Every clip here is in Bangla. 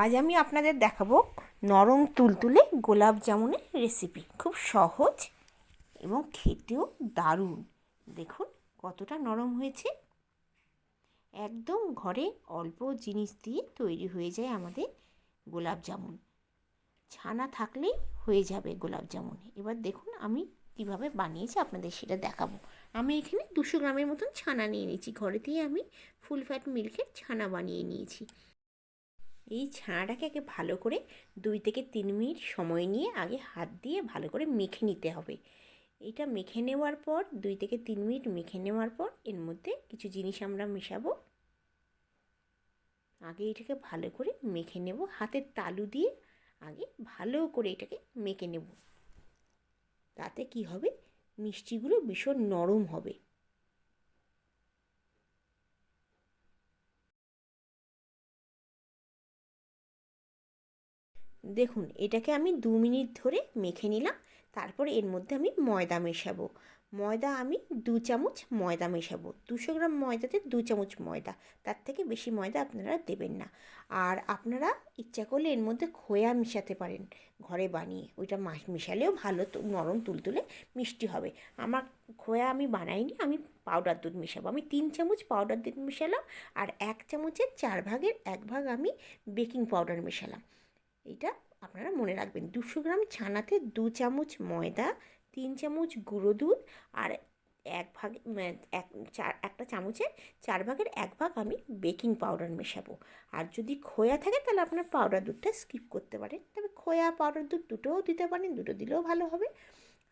আজ আমি আপনাদের দেখাবো নরম তুলতুলে গোলাপ জামুনের রেসিপি খুব সহজ এবং খেতেও দারুণ। দেখুন কতটা নরম হয়েছে। একদম ঘরে অল্প জিনিস দিয়ে তৈরি হয়ে যায় আমাদের গোলাপ জামুন। ছানা থাকলেই হয়ে যাবে গোলাপ জামুন। এবার দেখুন আমি কীভাবে বানিয়েছি, আপনাদের সেটা দেখাবো। আমি এখানে দুশো গ্রামের মতন ছানা নিয়ে নিয়েছি। ঘরেতেই আমি ফুল ফ্যাট মিল্কের ছানা বানিয়ে নিয়েছি। এই ছানাটাকে আগে ভালো করে দুই থেকে তিন মিনিট সময় নিয়ে আগে হাত দিয়ে ভালো করে মেখে নিতে হবে। এটা মেখে নেওয়ার পর, দুই থেকে তিন মিনিট মেখে নেওয়ার পর এর মধ্যে কিছু জিনিস আমরা মেশাবো। আগে এটাকে ভালো করে মেখে নেব। হাতের তালু দিয়ে আগে ভালো করে এটাকে মেখে নেব। তাতে কি হবে? মিষ্টিগুলো ভীষণ নরম হবে। দেখুন, এটাকে আমি দু মিনিট ধরে মেখে নিলাম। তারপর এর মধ্যে আমি ময়দা মেশাবো। ময়দা আমি দু চামচ ময়দা মেশাবো। দুশো গ্রাম ময়দাতে দু চামচ ময়দা। তার থেকে বেশি ময়দা আপনারা দেবেন না। আর আপনারা ইচ্ছা করলে এর মধ্যে খোয়া মেশাতে পারেন ঘরে বানিয়ে। ওইটা মাছ মিশালেও ভালো নরম তুলতুলে মিষ্টি হবে। আমার খোয়া আমি বানাইনি, আমি পাউডার দুধ মেশাবো। আমি তিন চামচ পাউডার দুধ মেশালাম আর এক চামচের চার ভাগের এক ভাগ আমি বেকিং পাউডার মেশালাম। এটা আপনারা মনে রাখবেন। দুশো গ্রাম ছানাতে দু চামচ ময়দা, তিন চামচ গুঁড়ো দুধ আর এক ভাগ, এক, চার, একটা চামচের চার ভাগের এক ভাগ আমি বেকিং পাউডার মেশাবো। আর যদি খোয়া থাকে তাহলে আপনার পাউডার দুধটা স্কিপ করতে পারেন। তবে খোয়া পাউডার দুধ দুটোও দিতে পারেন, দুটো দিলেও ভালো হবে।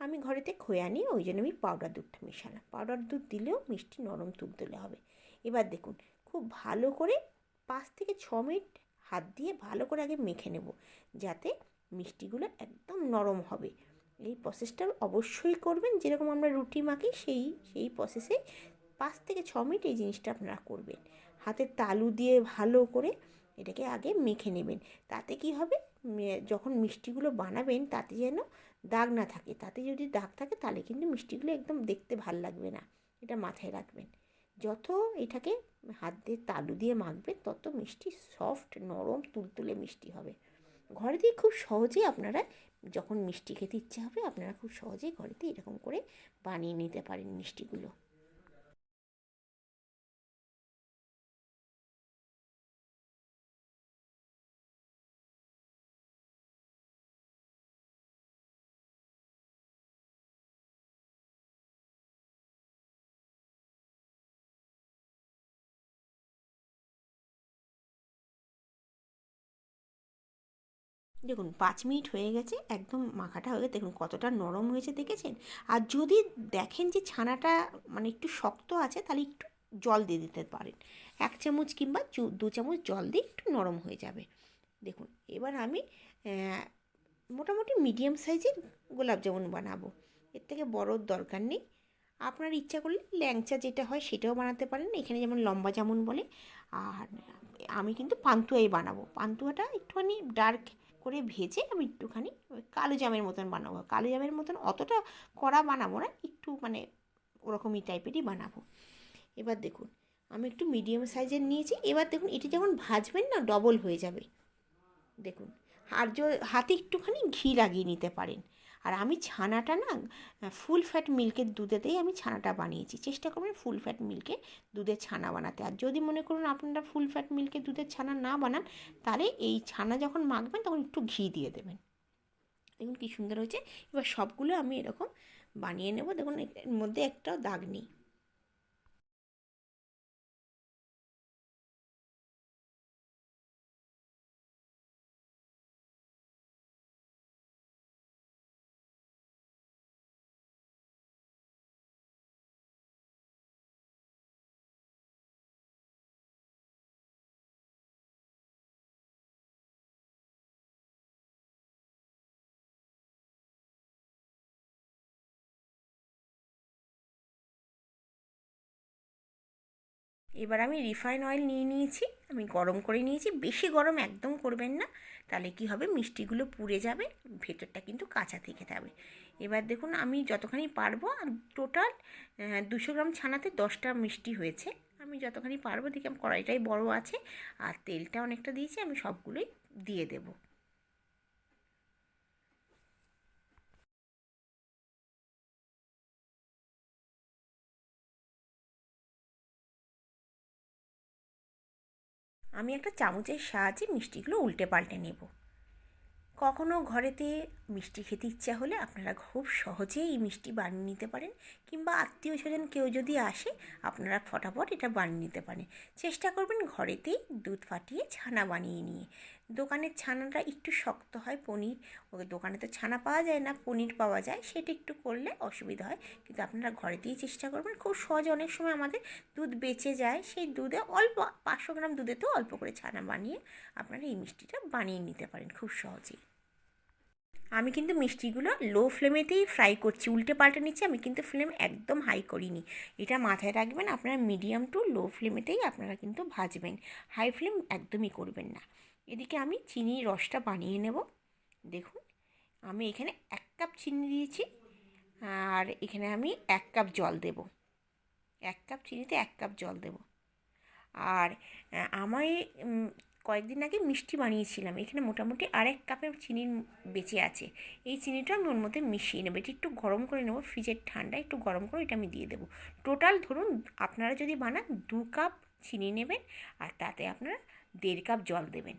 আমি ঘরেতে খোয়া নিয়ে ওই জন্য আমি পাউডার দুধটা মেশালাম। পাউডার দুধ দিলেও মিষ্টি নরম তুলতুলে হবে। এবার দেখুন, খুব ভালো করে পাঁচ থেকে ছ মিনিট হাত দিয়ে ভালো করে আগে মেখে নেব, যাতে মিষ্টিগুলো একদম নরম হবে। এই প্রসেসটা অবশ্যই করবেন, যেরকম আমরা রুটি মাখি, সেই সেই প্রসেসে পাঁচ থেকে ছ মিনিট এই জিনিসটা আপনারা করবেন। হাতের তালু দিয়ে ভালো করে এটাকে আগে মেখে নেবেন। তাতে কি হবে? যখন মিষ্টিগুলো বানাবেন, তাতে যেন দাগ না থাকে। তাতে যদি দাগ থাকে, তাহলে কিন্তু মিষ্টিগুলো একদম দেখতে ভালো লাগবে না। এটা মাথায় রাখবেন। যত এটাকে হাত দিয়ে তালু দিয়ে মাখবে, তত মিষ্টি সফট নরম, তুলতুলে মিষ্টি হবে। ঘরে দিয়ে খুব সহজেই আপনারা যখন মিষ্টি খেতে ইচ্ছে হবে, আপনারা খুব সহজেই ঘরেতে এরকম করে বানিয়ে নিতে পারেন মিষ্টিগুলো। দেখুন, পাঁচ মিনিট হয়ে গেছে, একদম মাখাটা হয়ে গেছে। দেখুন, কতটা নরম হয়েছে, দেখেছেন? আর যদি দেখেন যে ছানাটা মানে একটু শক্ত আছে, তাহলে একটু জল দিয়ে দিতে পারেন। এক চামচ কিংবা দু চামচ জল দিয়ে একটু নরম হয়ে যাবে। দেখুন, এবার আমি মোটামুটি মিডিয়াম সাইজের গোলাপ জামুন বানাবো। এর থেকে বড়োর দরকার নেই। আপনার ইচ্ছা করলে ল্যাংচা যেটা হয়, সেটাও বানাতে পারেন। এখানে যেমন লম্বা জামুন বলে। আর আমি কিন্তু পান্তুয়াই বানাবো। পান্তুয়াটা একটুখানি ডার্ক করে ভেজে আমি একটুখানি কালো জামের মতন বানাবো। কালো জামের মতন অতটা কড়া বানাবো না, একটু মানে ওরকমই টাইপেরই বানাবো। এবার দেখুন, আমি একটু মিডিয়াম সাইজের নিয়েছি। এবার দেখুন, এটি যখন ভাজবেন না ডবল হয়ে যাবে। দেখুন, আর হাতে একটুখানি ঘি লাগিয়ে নিতে পারেন। আর আমি ছানাটা না ফুল ফ্যাট মিল্কের দুধেতেই আমি ছানাটা বানিয়েছি। চেষ্টা করবেন ফুল ফ্যাট মিল্কে দুধের ছানা বানাতে। আর যদি মনে করুন আপনারা ফুল ফ্যাট মিল্কের দুধের ছানা না বানান, তাহলে এই ছানা যখন মাখবেন তখন একটু ঘি দিয়ে দেবেন। দেখুন কী সুন্দর হয়েছে। এবার সবগুলো আমি এরকম বানিয়ে নেব। দেখুন এর মধ্যে একটাও দাগ নেই। এবার আমি রিফাইন অয়েল নিয়ে নিয়েছি, আমি গরম করে নিয়েছি, বেশি গরম একদম করবেন না, তাহলে কি হবে, মিষ্টিগুলো পুড়ে যাবে, ভেতরটা কিন্তু কাঁচা থেকে যাবে। এবার দেখুন, আমি যতখানি পারব টোটাল দুশো গ্রাম ছানাতে দশটা মিষ্টি হয়েছে। আমি যতখানি পারব, দেখি আমার কড়াইটাই বড় আছে, আর তেলটা অনেকটা দিয়েছি, আমি সবগুলোই দিয়ে দেবো। আমি একটা চামচের সাহায্যে মিষ্টিগুলো উল্টে পাল্টে নেব। কখনও ঘরেতে মিষ্টি খেতে ইচ্ছা হলে আপনারা খুব সহজেই এই মিষ্টি বানিয়ে নিতে পারেন কিংবা আত্মীয় স্বজন কেউ যদি আসে, আপনারা ফটাফট এটা বানিয়ে নিতে পারেন। চেষ্টা করবেন ঘরেতেই দুধ ফাটিয়ে ছানা বানিয়ে নিয়ে। দোকানের ছানাটা একটু শক্ত হয়, পনির, ওই দোকানে তো ছানা পাওয়া যায় না, পনির পাওয়া যায়, সেটা একটু করলে অসুবিধা হয়। কিন্তু আপনারা ঘরেতেই চেষ্টা করবেন, খুব সহজে অনেক সময় আমাদের দুধ বেঁচে যায়, সেই দুধে অল্প, পাঁচশো গ্রাম দুধেতেও অল্প করে ছানা বানিয়ে আপনারা এই মিষ্টিটা বানিয়ে নিতে পারেন খুব সহজেই। আমি কিন্তু মিষ্টিগুলো লো ফ্লেমেতেই ফ্রাই করছি। উল্টে পাল্টে নিচ্ছি, আমি কিন্তু ফ্লেম একদম হাই করিনি। এটা মাথায় রাখবেন, আপনারা মিডিয়াম টু লো ফ্লেমেতেই আপনারা কিন্তু ভাজবেন। হাই ফ্লেম একদমই করবেন না। এদিকে আমি চিনির রসটা বানিয়ে নেব। দেখুন, আমি এখানে এক কাপ চিনি দিয়েছি, আর এখানে আমি এক কাপ জল দেব। এক কাপ চিনিতে এক কাপ জল দেব। আর আমায় কয়েকদিন আগে মিষ্টি বানিয়েছিলাম। এখানে মোটামুটি আরেক কাপের চিনি বেঁচে আছে। এই চিনিটা আমি ওর মধ্যে মিশিয়ে নেব। এটা একটু গরম করে নেব, ফ্রিজের ঠান্ডা একটু গরম করে এটা আমি দিয়ে দেবো। টোটাল ধরুন, আপনারা যদি বানান দু কাপ চিনি নেবেন আর তাতে আপনারা দেড় কাপ জল দেবেন।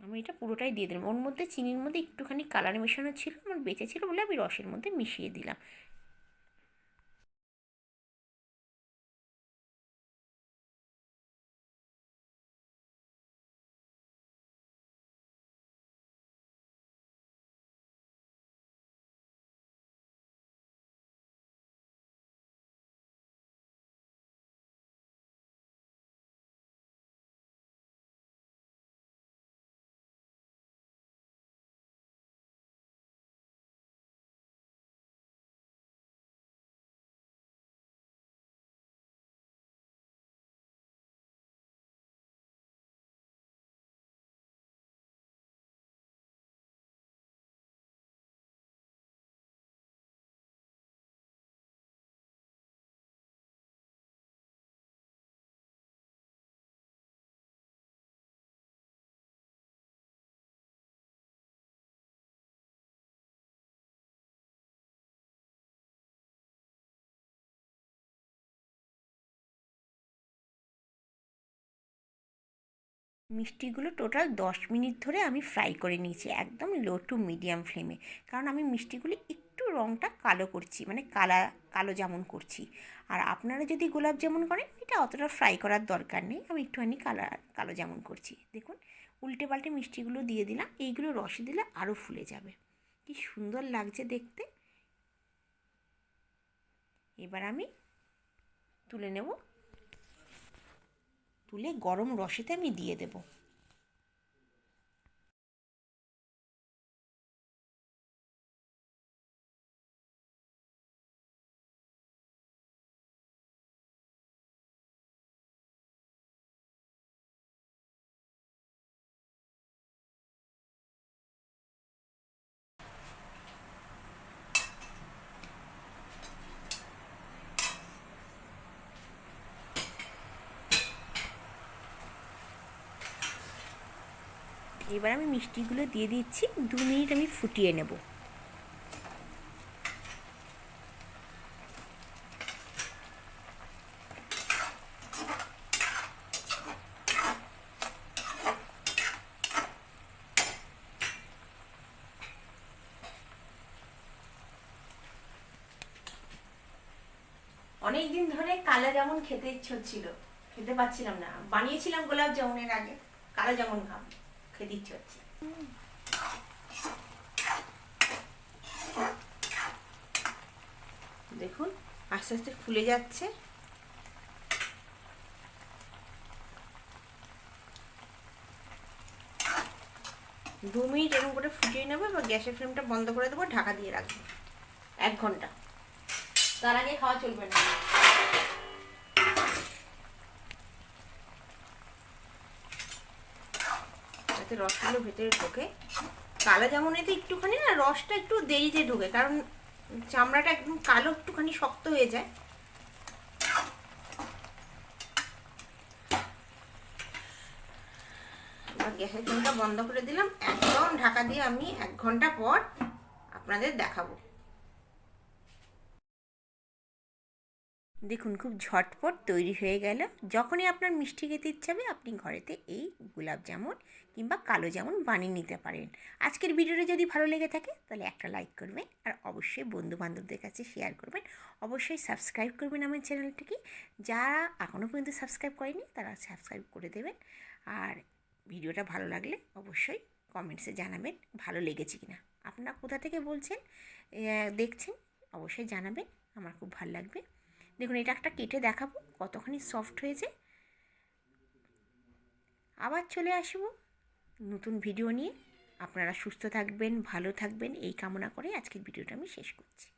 আমি এটা পুরোটাই দিয়ে দিলাম। ওর মধ্যে চিনির মধ্যে একটুখানি কালার মেশানো ছিল, আমার বেঁচে ছিল বলে আমি রসের মধ্যে মিশিয়ে দিলাম। মিষ্টিগুলো টোটাল দশ মিনিট ধরে আমি ফ্রাই করে নিয়েছি, একদম লো টু মিডিয়াম ফ্লেমে কারণ আমি মিষ্টিগুলি একটু রঙটা কালো করছি মানে কালা, কালো যেমন করছি। আর আপনারা যদি গোলাপ জামুন করেন, এটা অতটা ফ্রাই করার দরকার নেই, আমি একটুখানি কালার কালো যেমন করছি। দেখুন উল্টে পাল্টে মিষ্টিগুলো দিয়ে দিলাম, এইগুলো রসে দিলে আরও ফুলে যাবে। কি সুন্দর লাগছে দেখতে। এবার আমি তুলে নেব তুলে গরম রসেতে আমি দিয়ে দেবো। এবার আমি মিষ্টিগুলো দিয়ে দিচ্ছি, দু মিনিট আমি ফুটিয়ে নেব। অনেক দিন ধরে কালা জামুন খেতে ইচ্ছে হচ্ছিল। খেতে পাচ্ছিলাম না। বানিয়েছিলাম গোলাপ জামুনের আগে, কালো জামুন খাব। খেতে ইচ্ছে হচ্ছে দেখুন আস্তে আস্তে ফুলে যাচ্ছে। দু মিনিট এরকম করে ফুটিয়ে নেব এবার গ্যাসের ফ্লেমটা বন্ধ করে দেবো ঢাকা দিয়ে রাখব। এক ঘণ্টা। তার আগে খাওয়া চলবে না। যাতে রসগুলো ভেতরে ঢোকে কালো জামুনেতে একটুখানি না রসটা একটু দেরিতে ঢোকে, কারণ চামড়াটা একদম কালো একটুখানি শক্ত হয়ে যায়। গ্যাসের জন্য বন্ধ করে দিলাম। একদম ঢাকা দিয়ে আমি এক ঘণ্টা পর আপনাদের দেখাবো। দেখুন, খুব ঝটপট তৈরি হয়ে গেল। যখনই আপনার মিষ্টি খেতে ইচ্ছে হবে, আপনি ঘরেতে এই গোলাপ জামুন কিংবা কালো জামুন বানিয়ে নিতে পারেন। আজকের ভিডিওটা যদি ভালো লেগে থাকে, তাহলে একটা লাইক করবেন আর অবশ্যই বন্ধু বান্ধবদের কাছে শেয়ার করবেন। অবশ্যই সাবস্ক্রাইব করবেন আমার চ্যানেলটিকে যারা এখনও পর্যন্ত সাবস্ক্রাইব করেনি তারা সাবস্ক্রাইব করে দেবেন। আর ভিডিওটা ভালো লাগলে অবশ্যই কমেন্টসে জানাবেন, ভালো লেগেছে কি না আপনারা কোথা থেকে বলছেন দেখছেন, অবশ্যই জানাবেন। আমার খুব ভালো লাগবে। দেখুন, এটা একটা কেটে দেখাবো, কতখানি সফট হয়েছে। আবার চলে আসব নতুন ভিডিও নিয়ে। আপনারা সুস্থ থাকবেন, ভালো থাকবেন, এই কামনা করে আজকের ভিডিওটা আমি শেষ করছি।